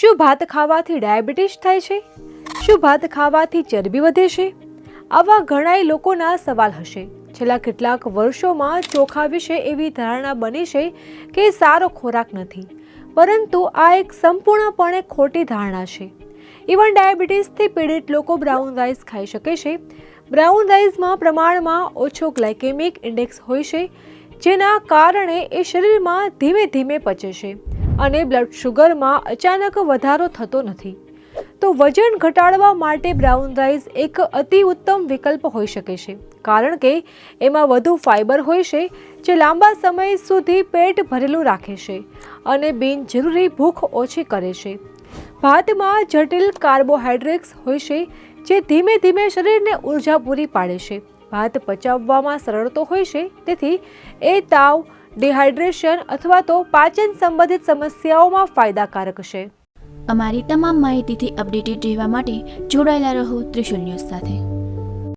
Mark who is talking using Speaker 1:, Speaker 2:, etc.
Speaker 1: શું ભાત ખાવાથી ડાયાબિટીસ થાય છે? શું ભાત ખાવાથી ચરબી વધે છે? આવા ઘણાય લોકોના સવાલ હશે. છેલ્લા કેટલાક વર્ષોમાં ચોખા વિશે એવી ધારણા બની છે કે સારો ખોરાક નથી. પરંતુ આ એક સંપૂર્ણપણે ખોટી ધારણા છે. ઇવન ડાયાબિટીસથી પીડિત લોકો બ્રાઉન રાઈસ ખાઈ શકે છે. બ્રાઉન રાઈસમાં પ્રમાણમાં ઓછો ગ્લાયકેમિક ઇન્ડેક્સ હોય છે, જેના કારણે એ શરીરમાં ધીમે ધીમે પચે છે. અને બ્લડ શુગરમાં અચાનક વધારો થતો નથી. તો વજન ઘટાડવા માટે બ્રાઉન રાઈસ એક અતિ ઉત્તમ વિકલ્પ હોઈ શકે છે. કારણ કે એમાં વધુ ફાઇબર હોય છે, જે લાંબા સમય સુધી પેટ ભરેલું રાખે છે અને બિનજરૂરી ભૂખ ઓછી કરે છે. ભાતમાં જટિલ કાર્બોહાઈડ્રેટ્સ હોય છે, જે ધીમે ધીમે શરીરને ઊર્જા પૂરી પાડે છે. ભાત પચાવવામાં સરળ તો હોય છે, તેથી એ તાવ ડિહાઇડ્રેશન અથવા તો પાચન સંબંધિત સમસ્યાઓમાં ફાયદાકારક છે.
Speaker 2: અમારી તમામ માહિતીથી અપડેટેડ રહેવા માટે જોડાયેલા રહો ત્રિશુલ ન્યૂઝ સાથે.